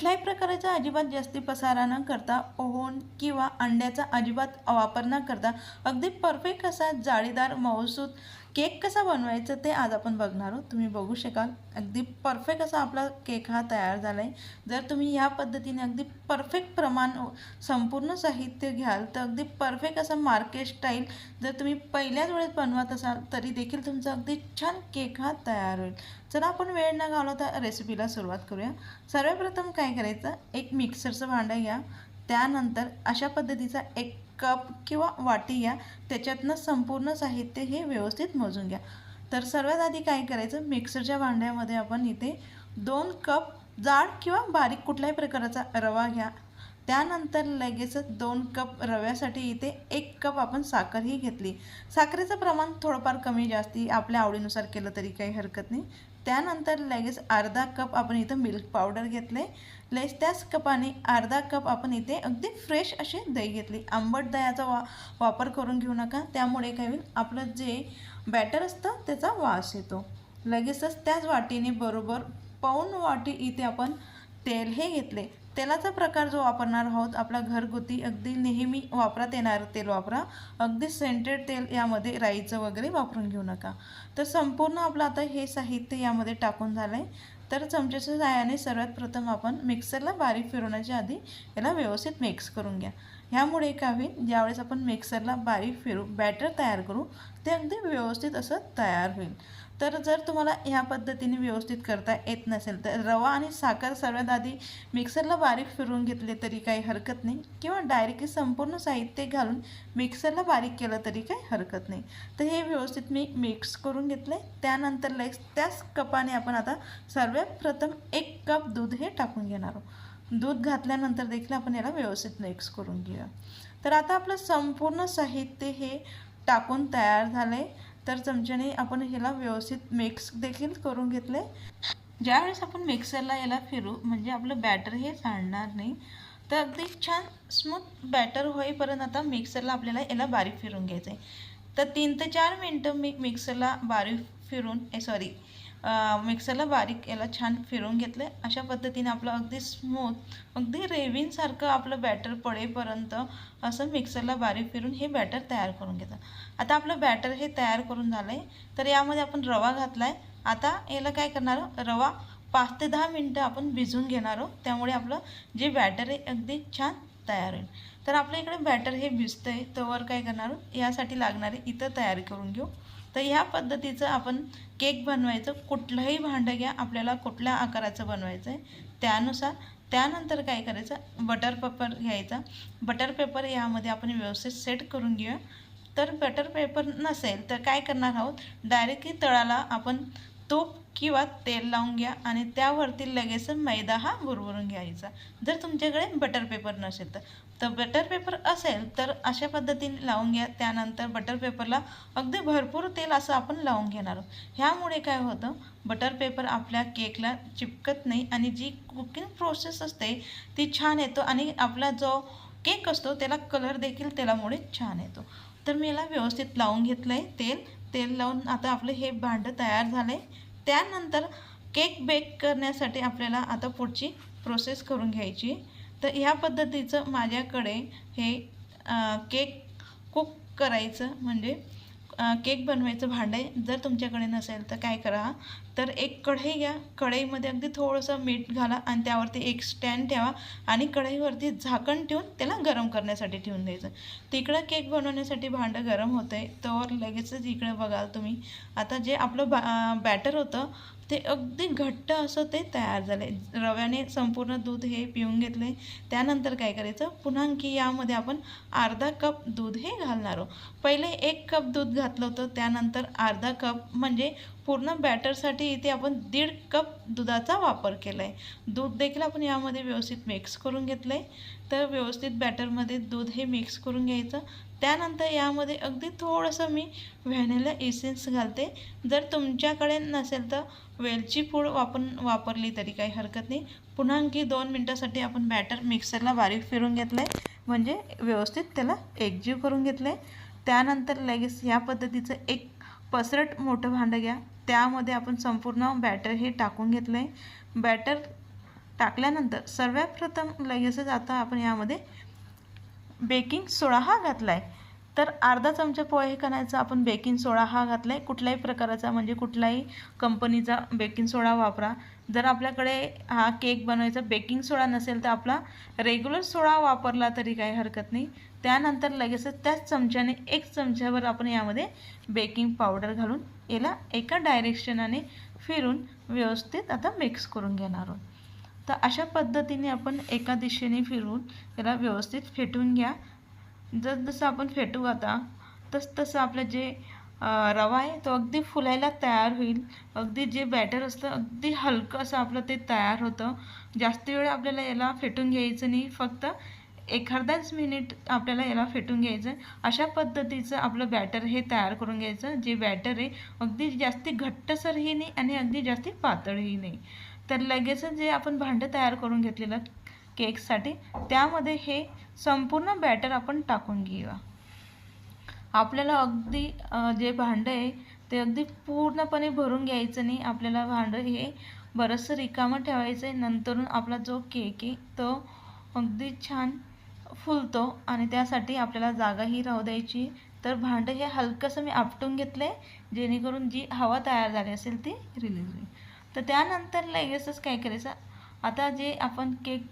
कुठल्याही प्रकारचा अजिबात जास्ती पसारा न करता ओहन किंवा अंड्याचा अजिबात वापर न करता अगदी परफेक्ट असा जाळीदार मऊसूत केक कसा बनवायचा ते आज आपण बघणार आहोत. तुम्ही बघू शकाल. अगदी परफेक्ट असा आपला केक हा तयार झाला आहे जर तुम्ही ह्या पद्धतीने अगदी परफेक्ट प्रमाण संपूर्ण साहित्य घ्याल तर अगदी परफेक्ट असं मार्केट स्टाईल जर तुम्ही पहिल्याच वेळेस बनवत असाल तरी देखील तुमचा अगदी छान केक हा तयार होईल. चला आपण वेळ न घालवता रेसिपीला सुरुवात करूया. सर्वप्रथम काय करायचं? एक मिक्सरचं भांडं घ्या. त्यानंतर अशा पद्धतीचा एक कप किंवा वाटी घ्या. त्याच्यातनं संपूर्ण साहित्य हे व्यवस्थित मोजून घ्या. तर सर्वात आधी काय करायचं? मिक्सरच्या भांड्यामध्ये आपण इथे दोन कप जाड किंवा बारीक कुठल्याही प्रकाराचा रवा घ्या. त्यानंतर लगेचच दोन कप रव्यासाठी इथे एक कप आपण साखरही घेतली. साखरेचं प्रमाण थोडंफार कमी जास्ती आपल्या आवडीनुसार केलं तरी काही हरकत नाही. त्यानंतर लगेच अर्धा कप आपण इथं मिल्क पावडर घेतले. लगेच त्याच कपाने अर्धा कप आपण इथे अगदी फ्रेश असे दही घेतली. आंबट दह्याचा वा वापर करून घेऊ नका. त्यामुळे काय होईल? आपलं जे बॅटर असतं त्याचा वास येतो. लगेचच त्याच वाटीने बरोबर पाऊन वाटी इथे आपण तेल हे घेतले. तेलाचा प्रकार जो वापरणार आहोत आपला घरगुती अगदी नेहमी वापरात येणारं तेल वापरा. अगदी सेंटेड तेल यामध्ये राईचं वगैरे वापरून घेऊ नका. तर संपूर्ण आपलं आता हे साहित्य यामध्ये टाकून झालं आहे तर चमच्याच्या सहाय्याने सर्वात प्रथम आपण मिक्सरला बारीक फिरवण्याच्या आधी याला व्यवस्थित मिक्स करून घ्या. ह्यामुळे काय होईल? ज्यावेळेस आपण मिक्सरला बारीक फिरू बॅटर तयार करू ते अगदी व्यवस्थित असं तयार होईल. तर जर तुम्हाला ह्या पद्धतीने व्यवस्थित करता येत नसेल तर रवा आणि साखर सर्वात आधी मिक्सरला बारीक फिरवून घेतले तरी काही हरकत नाही किंवा डायरेक्टली संपूर्ण साहित्य घालून मिक्सरला बारीक केलं तरी काही हरकत नाही. तर हे व्यवस्थित मी मिक्स करून घेतले. त्यानंतर लेक्स त्याच कपाने आपण आता सर्वात प्रथम एक कप दूध हे टाकून घेणार आहोत. दूध घातल्यानंतर देखील आपण याला व्यवस्थित मिक्स करून घेऊया. तर आता आपलं संपूर्ण साहित्य हे टाकून तयार झालं आहे तर चमच्याने आपण ह्याला व्यवस्थित मिक्स देखील करून घेतले. ज्यावेळेस आपण मिक्सरला याला फिरू म्हणजे आपलं बॅटर हे सांडणार नाही तर अगदी छान स्मूथ बॅटर होईपर्यंत आता मिक्सरला आपल्याला याला बारीक फिरून घ्यायचं आहे तर तीन ते चार मिनटं मी मिक्सरला बारीक फिरून ए सॉरी मिक्सरला बारीक याला छान फिरून घेतलं आहे अशा पद्धतीने आपलं अगदी स्मूथ अगदी रेविनसारखं आपलं बॅटर पडेपर्यंत असं मिक्सरला बारीक फिरून हे बॅटर तयार करून घेतं आता आपलं बॅटर हे तयार करून झालं आहे तर यामध्ये आपण रवा घातला आहे आता याला काय करणार रवा पाच ते दहा मिनटं आपण भिजून घेणार आहोत. त्यामुळे आपलं जे बॅटर आहे अगदी छान तयार होईल. तर आपल्या इकडे बॅटर हे भिजतं आहे तोवर काय करणार आहोत? यासाठी लागणारे इथं तयारी करून घेऊ. तर ह्या पद्धतीचं आपण केक बनवायचं कुठलंही भांडं घ्या आपल्याला कुठल्या आकाराचं बनवायचं आहे त्यानुसार त्यानंतर काय करायचं बटर पेपर घ्यायचा. बटर पेपर यामध्ये आपण व्यवस्थित सेट करून घेऊया. तर बटर पेपर नसेल तर काय करणार आहोत? डायरेक्टली तळाला आपण तूप किंवा तेल लावून घ्या आणि त्यावरती लगेच मैदा हा बुरबुरून घ्यायचा. जर तुमच्याकडे बटर पेपर नसेल तर. तर बटर पेपर असेल तर अशा पद्धतीने लावून घ्या. त्यानंतर बटर पेपरला अगदी भरपूर तेल असं आपण लावून घेणार आहोत. ह्यामुळे काय होतं? बटर पेपर आपल्या केकला चिपकत नाही आणि जी कुकिंग प्रोसेस असते ती छान येतो आणि आपला जो केक असतो त्याला कलर देखील तेलामुळे छान येतो. तर मी याला व्यवस्थित लावून घेतलं आहे तेल. तेल लावून आता आपलं हे भांडं तयार झालं आहे त्यानंतर केक बेक करण्यासाठी आपल्याला आता पुढची प्रोसेस करून घ्यायची. तर ह्या पद्धतीचं माझ्याकडे हे केक कुक करायचं म्हणजे केक बनवायचं भांडं जर तुमच्याकडे नसेल तर काय करा तर एक कढई घ्या. कढईमध्ये अगदी थोडंसं मीठ घाला आणि त्यावरती एक स्टँड ठेवा आणि कढईवरती झाकण ठेवून त्याला गरम करण्यासाठी ठेवून द्यायचं. तिकडं केक बनवण्यासाठी भांडं गरम होतं आहे तर लगेचच इकडे बघाल तुम्ही. आता जे आपलं बा बॅटर होतं ते अगदी घट्ट असं ते तयार झाले रव्याने संपूर्ण दूध हे पिऊन घेतले त्यानंतर काय करायचं? पुन्हा की यामध्ये आपण अर्धा कप दूध हे घालणार आहोत. पहिले एक कप दूध घातलं होतं. त्यानंतर अर्धा कप म्हणजे पूर्ण बॅटरसाठी इथे आपण दीड कप दुधाचा वापर केला आहे दूध देखील आपण यामध्ये व्यवस्थित मिक्स करून घेतलं आहे तर व्यवस्थित बॅटरमध्ये दूध हे मिक्स करून घ्यायचं. त्यानंतर यामध्ये अगदी थोडंसं मी व्हॅनिला इसेन्स घालते. जर तुमच्याकडे नसेल तर वेलची पूड वापर वापरली तरी काही हरकत नाही. पुन्हा आणखी दोन मिनटासाठी आपण बॅटर मिक्सरला बारीक फिरून घेतलं आहे म्हणजे व्यवस्थित त्याला एकजीव करून घेतलं आहे त्यानंतर लगेच ह्या पद्धतीचं एक पसरट मोठं भांडं घ्या. त्यामध्ये आपण संपूर्ण बॅटर हे टाकून घेतलं आहे बॅटर टाकल्यानंतर सर्वात प्रथम लगेचच आता आपण यामध्ये बेकिंग सोडा हा घातला आहे तर अर्धा चमचा पोहे हे करायचा आपण बेकिंग सोडा हा घातला आहे कुठल्याही प्रकाराचा म्हणजे कुठल्याही कंपनीचा बेकिंग सोडा वापरा. जर आपल्याकडे हा केक बनवायचा बेकिंग सोडा नसेल तर आपला रेग्युलर सोडा वापरला तरी काही हरकत नाही. त्यानंतर लगेचच त्याच चमच्याने एक चमच्यावर आपण यामध्ये बेकिंग पावडर घालून याला एका डायरेक्शनाने फिरून व्यवस्थित आता मिक्स करून घेणार आहोत. तर अशा पद्धतीने आपण एका दिशेने फिरून याला व्यवस्थित फेटून घ्या. जसजसं आपण फेटू आता तस तसं आपलं जे रवा आहे तो अगदी फुलायला तयार होईल. अगदी जे बॅटर असतं अगदी हलकं असं आपलं ते तयार होतं. जास्त वेळ आपल्याला याला फेटून घ्यायचं नाही फक्त एखादाच मिनिट आपल्याला याला फेटून घ्यायचं. अशा पद्धतीचं आपलं बॅटर हे तयार करून घ्यायचं. जे बॅटर आहे अगदी जास्ती घट्टसरही नाही आणि अगदी जास्ती पातळही नाही. तर लगेचच जे आपण भांडं तयार करून घेतलेलं केकसाठी त्यामध्ये हे संपूर्ण बॅटर आपण टाकून घेऊया. आपल्याला अगदी जे भांडं आहे ते अगदी पूर्णपणे भरून घ्यायचं नाही. आपल्याला भांडं हे बरंचसं रिकामं ठेवायचं आहे. नंतरून आपला जो केक आहे तो अगदी छान फुलतो आणि त्यासाठी आपल्याला जागाही राहू द्यायची. तर भांडं हे हलकंसं मी आपटून घेतलं आहे जेणेकरून जी हवा तयार झाली असेल ती रिलीज होईल. तर त्यानंतर लगेचच काय करायचं? आता जे आपण केक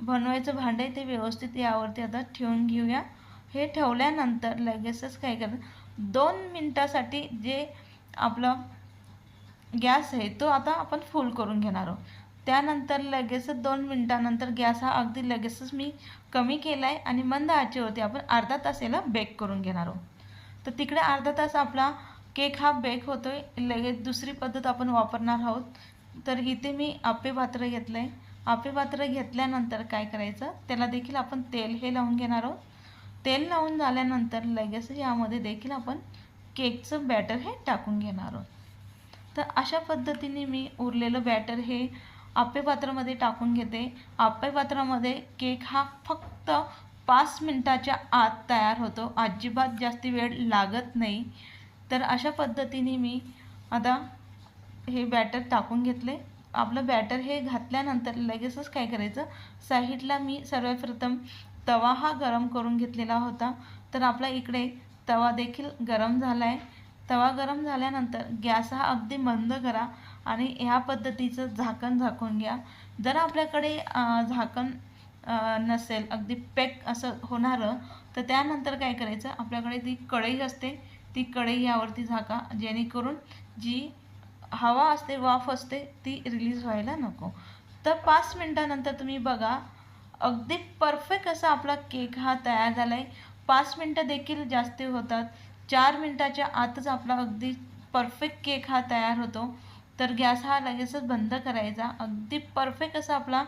बनवायचं भांडं आहे ते व्यवस्थित यावरती आता ठेवून घेऊया. हे ठेवल्यानंतर लगेचच काय करणार? दोन मिनटासाठी जे आपलं गॅस आहे तो आता आपण फुल करून घेणार आहोत. त्यानंतर लगेचच दोन मिनटानंतर गॅस हा अगदी लगेचच मी कमी केला आहे आणि मंद आचेवरती आपण अर्धा तास याला बेक करून घेणार आहोत. तर तिकडे अर्धा तास आपला केक हा बेक होतो आहे लगेच दुसरी पद्धत आपण वापरणार आहोत. तर इथे मी आप्पे पात्र घेतलं आहे आपे पात्र घेतल्यानंतर काय करायचं? त्याला देखील आपण तेल हे लावून घेणार आहोत. तेल लावून झाल्यानंतर लगेच यामध्ये देखील आपण केकचं बॅटर हे टाकून घेणार आहोत. तर अशा पद्धतीने मी उरलेलं बॅटर हे आप्पे पात्रामध्ये टाकून घेते. आप्पे पात्रामध्ये केक हा फक्त पाच मिनटाच्या आत तयार होतो. अजिबात जास्त वेळ लागत नाही. तर अशा पद्धतीने मी आता हे बॅटर टाकून घेतले. आपलं बॅटर हे घातल्यानंतर लगेचच काय करायचं? साईडला मी सर्वप्रथम तवा हा गरम करून घेतलेला होता. तर आपला इकडे तवा देखील गरम झाला आहे तवा गरम झाल्यानंतर गॅस हा अगदी मंद करा आणि ह्या पद्धतीचं झाकण झाकून घ्या. जर आपल्याकडे झाकण नसेल अगदी पॅक असं होणारं तर त्यानंतर काय करायचं? आपल्याकडे ती कढई असते. ती कढई यावरती झाका. जेणेकरून जी हवा असते वाफ असते ती रिलीज व्हायला नको. तर पाच मिनटानंतर तुम्ही बघा अगदी परफेक्ट असा आपला केक हा तयार झाला आहे पाच मिनटं देखील जास्त होतात. चार मिनटाच्या आतच आपला अगदी परफेक्ट केक हा तयार होतो. तर गॅस हा लगेचच बंद करायचा. अगदी परफेक्ट असा आपला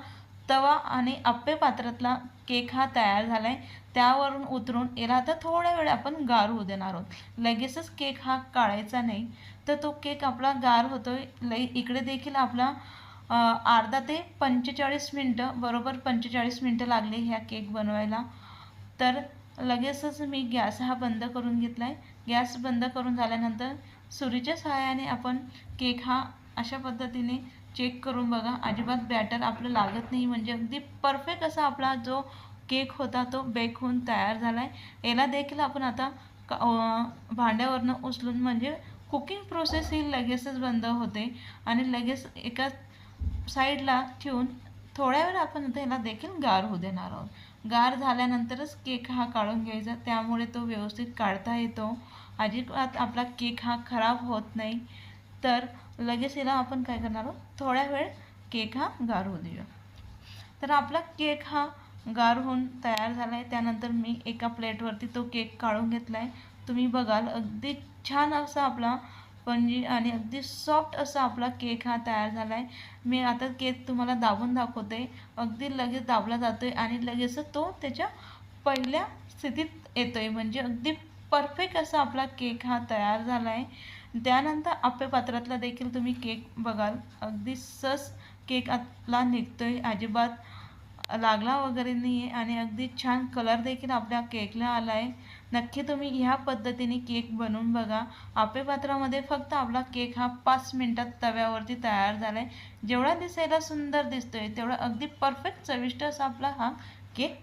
तवा आणि आप्पे पात्रातला केक हा तयार झाला आहे त्यावरून उतरून याला आता थोड्या वेळ आपण गार होऊ देणार आहोत. लगेचच केक हा काढायचा नाही. तर तो केक आपला गार होतो आहे लई इकडे देखील आपला अर्धा ते पंचेचाळीस मिनटं बरोबर पंचेचाळीस मिनटं लागले ह्या केक बनवायला. तर लगेचच मी गॅस हा बंद करून घेतला आहे गॅस बंद करून झाल्यानंतर सुरीच्या सहाय्याने आपण केक हा अशा पद्धतीने चेक करून बघा. अजिबात बॅटर आपलं लागत नाही. म्हणजे अगदी परफेक्ट असा आपला जो केक होता तो बेक होऊन तयार झाला आहे याला देखील आपण आता भांड्यावरनं उचलून म्हणजे कुकिंग प्रोसेस ही लगेचच बंद होते. आणि लगेच एका साईडला ठेवून थोड्या वेळ आपण त्याला देखील गार होऊ देणार आहोत. गार झाल्यानंतरच केक हा काढून घ्यायचा. त्यामुळे तो व्यवस्थित काढता येतो. अजिबात आपला केक हा खराब होत नाही. तर लगेच याला आपण काय करणार आहोत? थोड्या वेळ केक हा गार होऊ देऊया. तर आपला केक हा गार होऊन तयार झाला आहे त्यानंतर मी एका प्लेटवरती तो केक काढून घेतला आहे तुम्ही बघाल अगदी छान असा आपला स्पंजी आणि अगदी सॉफ्ट असा आपला केक हा तयार झाला आहे मी आता केक तुम्हाला दाबून दाखवते. अगदी लगेच दाबला जातो आहे आणि लगेच तो त्याच्या पहिल्या स्थितीत येतो आहे म्हणजे अगदी परफेक्ट असा आपला केक हा तयार झाला आहे त्यानंतर आप्पे पात्रातला देखील तुम्ही केक बघाल. अगदी सस केक आपला निघतो आहे अजिबात लागला वगैरे नाही आहे आणि अगदी छान कलर देखील आपल्या केकला आला आहे नक्की तुम्ही ह्या पद्धतीने केक बनवून बघा. आपे पात्रामध्ये फक्त आपला केक हा पाच मिनटात तव्यावरती तयार झाला आहे जेवढा दिसायला सुंदर दिसतोय तेवढा अगदी परफेक्ट चविष्ट असा आपला हा केक